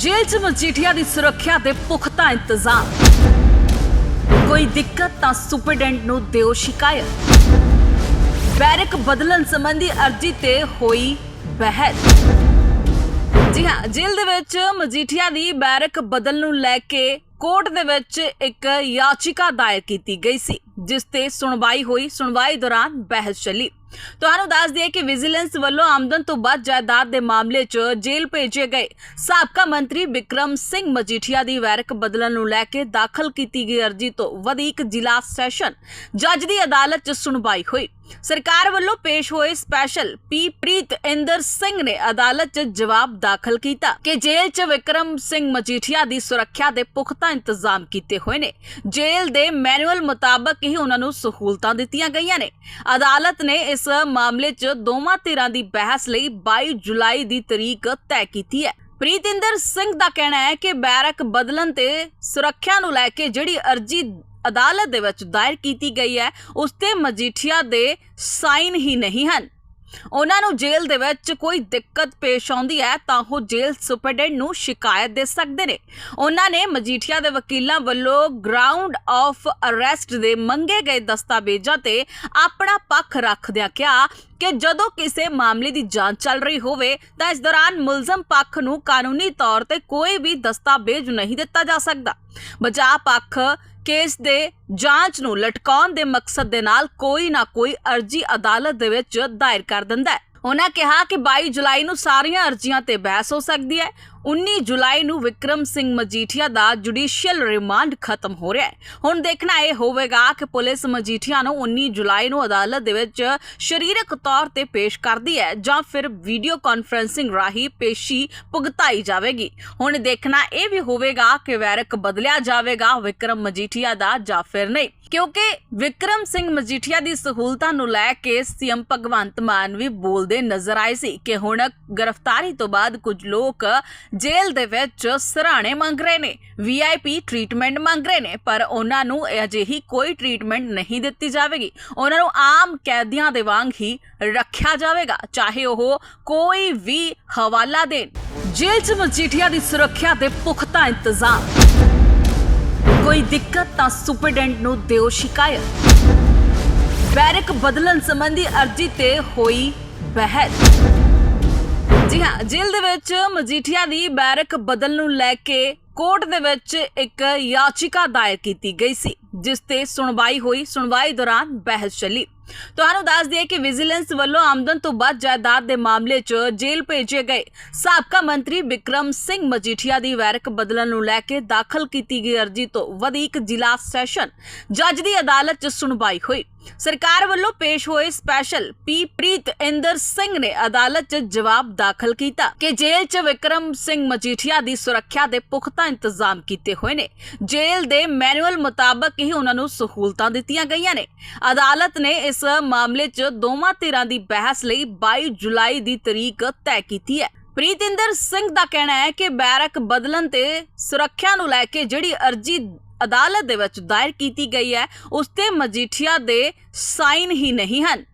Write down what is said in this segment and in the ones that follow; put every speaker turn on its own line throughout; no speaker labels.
ਜੇਲ੍ਹ 'ਚ ਮਜੀਠੀਆ ਦੀ ਸੁਰੱਖਿਆ ਦੇ ਪੁਖਤਾ ਇੰਤਜ਼ਾਮ। ਕੋਈ ਦਿੱਕਤ ਤਾਂ ਸੁਪਰਡੈਂਟ ਨੂੰ ਦਿਓ ਸ਼ਿਕਾਇਤ। ਬੈਰਕ ਬਦਲਣ ਸੰਬੰਧੀ ਅਰਜ਼ੀ ਤੇ ਹੋਈ ਬਹਿਸ ਜੀ ਹਾਂ, ਜੇਲ੍ਹ ਦੇ ਵਿੱਚ ਮਜੀਠੀਆ ਦੀ ਬੈਰਕ ਬਦਲ ਨੂੰ ਲੈ ਕੇ ਕੋਰਟ ਦੇ ਵਿੱਚ ਇੱਕ ਯਾਚਿਕਾ ਦਾਇਰ ਕੀਤੀ ਗਈ ਸੀ, ਜਿਸ ਤੇ ਸੁਣਵਾਈ ਹੋਈ, ਸੁਣਵਾਈ ਦੌਰਾਨ ਬਹਿਸ ਚੱਲੀ ਤੁਹਾਨੂੰ ਦੱਸ ਦਈਏ ਕਿ ਵਿਜੀਲੈਂਸ ਵੱਲੋਂ ਆਮਦਨ ਤੋਂ ਬਾਅਦ ਜਾਇਦਾਦ ਦੇ ਮਾਮਲੇ 'ਚ ਜੇਲ੍ਹ ਭੇਜੇ ਗਏ। ਸਾਬਕਾ ਮੰਤਰੀ ਵਿਕਰਮ ਸਿੰਘ ਮਜੀਠੀਆ ਦੀ ਵੈਰਕ ਬਦਲਣ ਨੂੰ ਲੈ ਕੇ ਦਾਖਲ ਕੀਤੀ ਗਈ ਅਰਜ਼ੀ ਤੋਂ ਵਧੀਕ ਜ਼ਿਲ੍ਹਾ ਸੈਸ਼ਨ ਜੱਜ ਦੀ ਅਦਾਲਤ 'ਚ ਸੁਣਵਾਈ ਹੋਈ। ਸਰਕਾਰ ਵੱਲੋਂ ਪੇਸ਼ ਹੋਏ ਸਪੈਸ਼ਲ ਪੀ ਪ੍ਰੀਤ ਇੰਦਰ ਸਿੰਘ ਨੇ ਅਦਾਲਤ 'ਚ ਜਵਾਬ ਦਾਖਲ ਕੀਤਾ ਕਿ ਜੇਲ੍ਹ 'ਚ ਵਿਕਰਮ ਸਿੰਘ ਮਜੀਠੀਆ ਦੀ ਸੁਰੱਖਿਆ ਦੇ ਪੁਖਤਾ ਇੰਤਜ਼ਾਮ ਕੀਤੇ ਹੋਏ ਨੇ। ਜੇਲ੍ਹ ਦੇ ਮੈਨੂਅਲ ਮੁਤਾਬਕ ਹੀ ਉਹਨਾਂ ਨੂੰ ਸਹੂਲਤਾਂ ਦਿੱਤੀਆਂ ਗਈਆਂ ਨੇ। ਅਦਾਲਤ ਨੇ ਇਸ ਮਾਮਲੇ 'ਚ ਦੋਵਾਂ ਧਿਰਾਂ ਦੀ ਬਹਿਸ ਲਈ 22 ਜੁਲਾਈ ਦੀ ਤਰੀਕ ਤੈਅ ਕੀਤੀ ਹੈ। ਪ੍ਰੀਤਿੰਦਰ ਸਿੰਘ ਦਾ ਕਹਿਣਾ ਹੈ ਕਿ ਬੈਰਕ ਬਦਲਣ ਤੇ ਸੁਰੱਖਿਆ ਨੂੰ ਲੈ ਕੇ ਜਿਹੜੀ ਅਰਜੀ ਅਦਾਲਤ ਦੇ ਵਿੱਚ ਦਾਇਰ ਕੀਤੀ ਗਈ ਹੈ, ਉਸ ਤੇ ਮਜੀਠੀਆ ਦੇ ਸਾਈਨ ਹੀ ਨਹੀਂ ਹਨ। ਉਹਨਾਂ ਨੂੰ ਜੇਲ੍ਹ ਦੇ ਵਿੱਚ ਕੋਈ ਦਿੱਕਤ ਪੇਸ਼ ਆਉਂਦੀ ਹੈ, ਤਾਂ ਉਹ ਜੇਲ੍ਹ ਸੁਪਰਡੈਂਟ ਨੂੰ ਸ਼ਿਕਾਇਤ ਦੇ ਸਕਦੇ ਨੇ। ਉਹਨਾਂ ਨੇ ਮਜੀਠੀਆ ਦੇ ਵਕੀਲਾਂ ਵੱਲੋਂ ਗਰਾਊਂਡ ਆਫ ਅਰੈਸਟ ਦੇ ਮੰਗੇ ਗਏ ਦਸਤਾਵੇਜ਼ਾਂ ਤੇ ਆਪਣਾ ਪੱਖ ਰੱਖਦਿਆਂ ਕਿਹਾ ਕਿ ਜਦੋਂ ਕਿਸੇ ਮਾਮਲੇ ਦੀ ਜਾਂਚ ਚੱਲ ਰਹੀ ਹੋਵੇ, ਤਾਂ ਇਸ ਦੌਰਾਨ ਮੁਲਜ਼ਮ ਪੱਖ ਨੂੰ ਕਾਨੂੰਨੀ ਤੌਰ ਤੇ ਕੋਈ ਵੀ ਦਸਤਾਵੇਜ਼ ਨਹੀਂ ਦਿੱਤਾ ਜਾ ਸਕਦਾ। ਬਚਾਅ ਪੱਖ ਕੇਸ ਦੇ ਜਾਂਚ ਨੂੰ ਲਟਕਾਉਣ ਦੇ ਮਕਸਦ ਦੇ ਨਾਲ ਕੋਈ ਨਾ ਕੋਈ ਅਰਜੀ ਅਦਾਲਤ ਦੇ ਵਿੱਚ ਦਾਇਰ ਕਰ ਦਿੰਦਾ ਹੈ। ਉਹਨਾਂ ਕਿਹਾ ਕਿ 22 ਜੁਲਾਈ ਨੂੰ ਸਾਰੀਆਂ ਅਰਜ਼ੀਆਂ ਤੇ ਬਹਿਸ ਹੋ ਸਕਦੀ ਹੈ। 19 ਜੁਲਾਈ ਨੂੰ ਵਿਕਰਮ ਸਿੰਘ ਮਜੀਠੀਆ ਦਾ ਜੁਡੀਸ਼ੀਅਲ ਰਿਮਾਂਡ ਖਤਮ ਹੋ ਰਿਹਾ ਹੈ। ਹੁਣ ਦੇਖਣਾ ਇਹ ਹੋਵੇਗਾ ਕਿ ਪੁਲਿਸ ਮਜੀਠੀਆ ਨੂੰ 19 ਜੁਲਾਈ ਨੂੰ ਅਦਾਲਤ ਦੇ ਵਿੱਚ ਸਰੀਰਕ ਤੌਰ ਤੇ ਪੇਸ਼ ਕਰਦੀ ਹੈ ਜਾਂ ਫਿਰ ਵੀਡੀਓ ਕਾਨਫਰੈਂਸਿੰਗ ਰਾਹੀਂ ਪੇਸ਼ੀ ਭੁਗਤਾਈ ਜਾਵੇਗੀ। ਹੁਣ ਦੇਖਣਾ ਇਹ ਵੀ ਹੋਵੇਗਾ ਕਿ ਵੈਰਕ ਬਦਲਿਆ ਜਾਵੇਗਾ ਵਿਕਰਮ ਮਜੀਠੀਆ ਦਾ ਜਾਂ ਫਿਰ ਨਹੀਂ। ਕਿਉਂਕਿ ਵਿਕਰਮ ਸਿੰਘ ਮਜੀਠੀਆ ਦੀ ਸਹੂਲਤਾਂ ਨੂੰ ਲੈ ਕੇ ਸੀਐਮ ਭਗਵੰਤ ਮਾਨ ਵੀ ਬੋਲਦੇ ਨਜ਼ਰ ਆਏ ਸੀ ਕਿ ਹੁਣ ਗ੍ਰਿਫਤਾਰੀ ਤੋਂ ਬਾਅਦ ਕੁਝ ਲੋਕ ਜੇਲ੍ਹ ਦੇ ਵਿੱਚ ਸਰਾਣੇ ਮੰਗ ਰਹੇ ਨੇ ਵੀਆਈਪੀ ਟ੍ਰੀਟਮੈਂਟ ਮੰਗ ਰਹੇ ਨੇ, ਪਰ ਉਹਨਾਂ ਨੂੰ ਅਜਿਹੀ ਕੋਈ ਟ੍ਰੀਟਮੈਂਟ ਨਹੀਂ ਦਿੱਤੀ ਜਾਵੇਗੀ। ਉਹਨਾਂ ਨੂੰ ਆਮ ਕੈਦੀਆਂ ਦੇ ਵਾਂਗ ਹੀ ਰੱਖਿਆ ਜਾਵੇਗਾ, ਚਾਹੇ ਉਹ ਕੋਈ ਵੀ ਹਵਾਲਾ ਦੇਣ। ਜੇਲ੍ਹ 'ਚ ਮਜੀਠੀਆ ਦੀ ਸੁਰੱਖਿਆ ਦੇ ਪੁਖਤਾ ਇੰਤਜ਼ਾਮ। ਕੋਈ ਦਿੱਕਤ ਤਾਂ ਸੁਪਰਡੈਂਟ ਨੂੰ ਦਿਓ ਸ਼ਿਕਾਇਤ। ਬੈਰਕ ਬਦਲਣ ਸੰਬੰਧੀ ਅਰਜ਼ੀ ਤੇ ਹੋਈ ਬਹਿਸ। ਜੀ ਹਾਂ, ਜੇਲ੍ਹ ਦੇ ਵਿੱਚ ਮਜੀਠੀਆ ਦੀ ਬੈਰਕ ਬਦਲ ਨੂੰ ਲੈ ਕੇ ਕੋਰਟ ਦੇ ਵਿੱਚ ਇੱਕ ਯਾਚਿਕਾ ਦਾਇਰ ਕੀਤੀ ਗਈ ਸੀ, ਜਿਸ ਤੇ ਸੁਣਵਾਈ ਹੋਈ, ਸੁਣਵਾਈ ਦੌਰਾਨ ਬਹਿਸ ਚੱਲੀ। ਤੁਹਾਨੂੰ ਦੱਸ ਦਈਏ ਕਿ ਵਿਜੀਲੈਂਸ ਵੱਲੋਂ ਆਮਦਨ ਤੋਂ ਬਾਅਦ ਜਾਇਦਾਦ ਦੇ ਮਾਮਲੇ 'ਚ ਜੇਲ੍ਹ ਭੇਜੇ ਗਏ। ਸਾਬਕਾ ਮੰਤਰੀ ਵਿਕਰਮ ਸਿੰਘ ਮਜੀਠੀਆ ਦੀ ਵੈਰਕ ਬਦਲਣ ਨੂੰ ਲੈ ਕੇ ਦਾਖਲ ਕੀਤੀ ਗਈ ਅਰਜ਼ੀ ਤੋਂ ਵਧੀਕ ਜ਼ਿਲ੍ਹਾ ਸੈਸ਼ਨ ਜੱਜ ਦੀ ਅਦਾਲਤ 'ਚ ਸੁਣਵਾਈ ਹੋਈ। ਸਰਕਾਰ ਵੱਲੋਂ ਪੇਸ਼ ਹੋਏ ਸਪੈਸ਼ਲ ਪੀ ਪ੍ਰੀਤ ਇੰਦਰ ਸਿੰਘ ਨੇ ਅਦਾਲਤ 'ਚ ਜਵਾਬ ਦਾਖਲ ਕੀਤਾ ਕਿ ਜੇਲ੍ਹ 'ਚ ਵਿਕਰਮ ਸਿੰਘ ਮਜੀਠੀਆ ਦੀ ਸੁਰੱਖਿਆ ਦੇ ਪੁਖਤਾ ਇੰਤਜ਼ਾਮ ਕੀਤੇ ਹੋਏ ਨੇ। ਜੇਲ੍ਹ ਦੇ ਮੈਨੂਅਲ ਮੁਤਾਬਕ ਹੀ ਉਹਨਾਂ ਨੂੰ ਸਹੂਲਤਾਂ ਦਿੱਤੀਆਂ ਗਈਆਂ ਨੇ। ਅਦਾਲਤ ਨੇ ਇਸ ਮਾਮਲੇ 'ਚ ਦੋਵਾਂ ਧਿਰਾਂ ਦੀ ਬਹਿਸ ਲਈ 22 ਜੁਲਾਈ ਦੀ ਤਰੀਕ ਤੈਅ ਕੀਤੀ ਹੈ। ਪ੍ਰੀਤਿੰਦਰ ਸਿੰਘ ਦਾ ਕਹਿਣਾ ਹੈ ਕਿ ਬੈਰਕ ਬਦਲਣ ਤੇ ਸੁਰੱਖਿਆ ਨੂੰ ਲੈ ਕੇ ਜਿਹੜੀ ਅਰਜੀ ਅਦਾਲਤ ਦੇ ਵਿੱਚ ਦਾਇਰ ਕੀਤੀ ਗਈ ਹੈ, ਉਸ ਤੇ ਮਜੀਠੀਆ ਦੇ ਸਾਈਨ ਹੀ ਨਹੀਂ ਹਨ।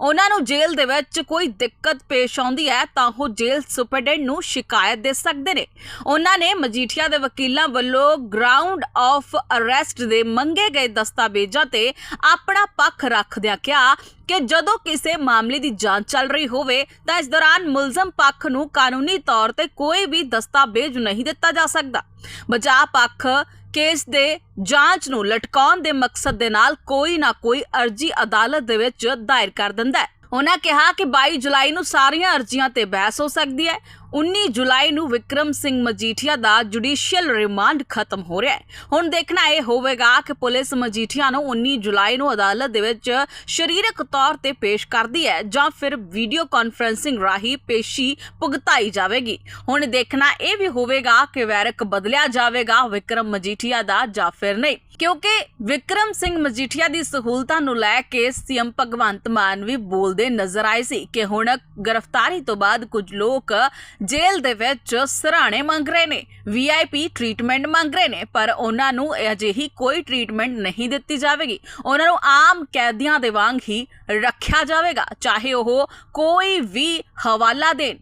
ਉਹਨਾਂ ਨੂੰ ਜੇਲ੍ਹ ਦੇ ਵਿੱਚ ਕੋਈ ਦਿੱਕਤ ਪੇਸ਼ ਆਉਂਦੀ ਹੈ ਤਾਂ ਉਹ ਜੇਲ੍ਹ ਸੁਪਰਡੈਂਟ ਨੂੰ ਸ਼ਿਕਾਇਤ ਦੇ ਸਕਦੇ ਨੇ। ਉਹਨਾਂ ਨੇ ਮਜੀਠੀਆ ਦੇ ਵਕੀਲਾਂ ਵੱਲੋਂ ਗਰਾਊਂਡ ਆਫ ਅਰੈਸਟ ਦੇ ਮੰਗੇ ਗਏ ਦਸਤਾਵੇਜ਼ਾਂ ਤੇ ਆਪਣਾ ਪੱਖ ਰੱਖਦਿਆਂ ਕਿਹਾ ਕਿ ਜਦੋਂ ਕਿਸੇ ਮਾਮਲੇ ਦੀ ਜਾਂਚ ਚੱਲ ਰਹੀ ਹੋਵੇ ਤਾਂ ਇਸ ਦੌਰਾਨ ਮੁਲਜ਼ਮ ਪੱਖ ਨੂੰ ਕਾਨੂੰਨੀ ਤੌਰ ਤੇ ਕੋਈ ਵੀ ਦਸਤਾਵੇਜ਼ ਨਹੀਂ ਦਿੱਤਾ ਜਾ ਸਕਦਾ। ਬਚਾਅ ਪੱਖ ਕੇਸ ਦੇ ਜਾਂਚ ਨੂੰ ਲਟਕਾਉਣ ਦੇ ਮਕਸਦ ਦੇ ਨਾਲ ਕੋਈ ਨਾ ਕੋਈ ਅਰਜੀ ਅਦਾਲਤ ਦੇ ਵਿੱਚ ਦਾਇਰ ਕਰ ਦਿੰਦਾ ਹੈ। ਉਹਨਾਂ ਕਿਹਾ ਕਿ 22 ਜੁਲਾਈ ਨੂੰ ਸਾਰੀਆਂ ਅਰਜ਼ੀਆਂ ਤੇ ਬਹਿਸ ਹੋ ਸਕਦੀ ਹੈ। 19 ਜੁਲਾਈ ਨੂੰ ਵਿਕਰਮ ਸਿੰਘ ਮਜੀਠੀਆ ਦਾ ਜੁਡੀਸ਼ੀਅਲ ਰਿਮਾਂਡ ਖਤਮ ਹੋ ਰਿਹਾ ਹੈ। ਹੁਣ ਦੇਖਣਾ ਇਹ ਹੋਵੇਗਾ ਕਿ ਪੁਲਿਸ ਮਜੀਠੀਆ ਨੂੰ 19 ਜੁਲਾਈ ਨੂੰ ਅਦਾਲਤ ਦੇ ਵਿੱਚ ਸਰੀਰਕ ਤੌਰ ਤੇ ਪੇਸ਼ ਕਰਦੀ ਹੈ ਜਾਂ ਫਿਰ ਵੀਡੀਓ ਕਾਨਫਰੈਂਸਿੰਗ ਰਾਹੀਂ ਪੇਸ਼ੀ ਭੁਗਤਾਈ ਜਾਵੇਗੀ। ਹੁਣ ਦੇਖਣਾ ਇਹ ਵੀ ਹੋਵੇਗਾ ਕਿ ਵੈਰਕ ਬਦਲਿਆ ਜਾਵੇਗਾ ਵਿਕਰਮ ਮਜੀਠੀਆ ਦਾ ਜਾਂ ਫਿਰ ਨਹੀਂ। ਕਿਉਂਕਿ ਵਿਕਰਮ ਸਿੰਘ ਮਜੀਠੀਆ ਦੀ ਸਹੂਲਤਾਂ ਨੂੰ ਲੈ ਕੇ ਸੀਐਮ ਭਗਵੰਤ ਮਾਨ ਵੀ ਬੋਲਦੇ ਨਜ਼ਰ ਆਏ ਸੀ ਕਿ ਹੁਣ ਗ੍ਰਿਫਤਾਰੀ ਤੋਂ ਬਾਅਦ ਕੁਝ ਲੋਕ ਜੇਲ੍ਹ ਦੇ ਵਿੱਚ ਸਰਾਣੇ ਮੰਗ ਰਹੇ ਨੇ ਵੀਆਈਪੀ ਟ੍ਰੀਟਮੈਂਟ ਮੰਗ ਰਹੇ ਨੇ, ਪਰ ਉਹਨਾਂ ਨੂੰ ਅਜਿਹੀ ਕੋਈ ਟ੍ਰੀਟਮੈਂਟ ਨਹੀਂ ਦਿੱਤੀ ਜਾਵੇਗੀ। ਉਹਨਾਂ ਨੂੰ ਆਮ ਕੈਦੀਆਂ ਦੇ ਵਾਂਗ ਹੀ ਰੱਖਿਆ ਜਾਵੇਗਾ, ਚਾਹੇ ਉਹ ਕੋਈ ਵੀ ਹਵਾਲਾ ਦੇਣ।